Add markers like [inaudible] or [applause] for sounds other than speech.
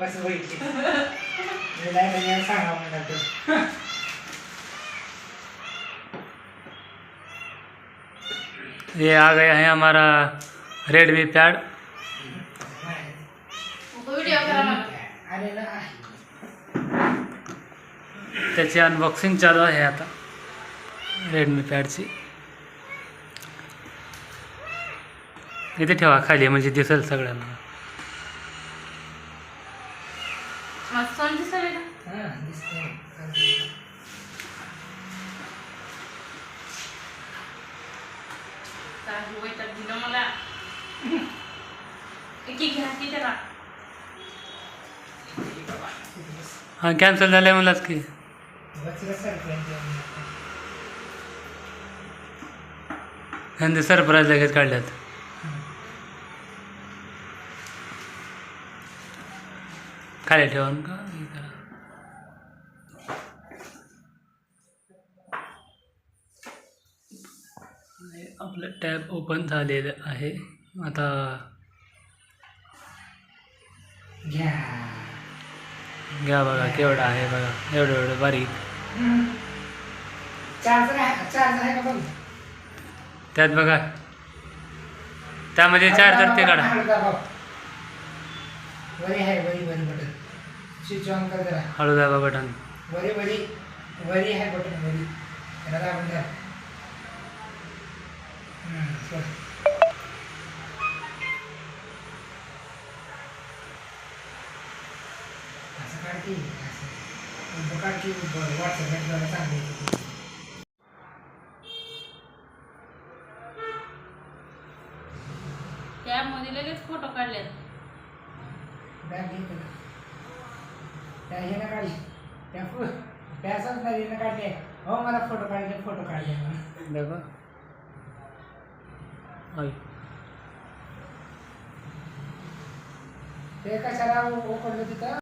कसं बघितली मी नाही म्हणजे सांगा म्हणा तर [laughs] ये आ गया है हमारा रेडमी पैड व्हिडिओ करा मला अरे ना. त्याची अनबॉक्सिंग चालू आहे आता. रेडमी पॅडची इथे ठेवा खाली म्हणजे दिसेल सगळ्यांना. मस्त दिसले का? हा वैताग दिलं मला. एक एक घ्या की त्याला हां कॅन्सल झालं आहे मलाच की सरप्राईज लगेच काढल्यात. खाली ठेवून का? आपलं टॅब ओपन झालेलं आहे. आता घ्या. घ्या बघा केवढा आहे बघा. एवढं एवढं बारीक. त्यात बघा. त्यामध्ये चार्जर ते काढा. स्विच ऑन कर जरा. हळू दाबा बटन वरी वरी वरी आहे बटन वरी. त्याला दाबून द्या. असं काढ की असं. उभं काढ की व्हॉट्सअपला जरा चांगलं येतं. त्यामध्ये लगेच फोटो काढले बॅग तुला. त्या ह्यानं काढली त्या फु त्या नदीनं काढले हो मला फोटो काढले फोटो काढले. बघा. ते कशाला उकडलं तिथं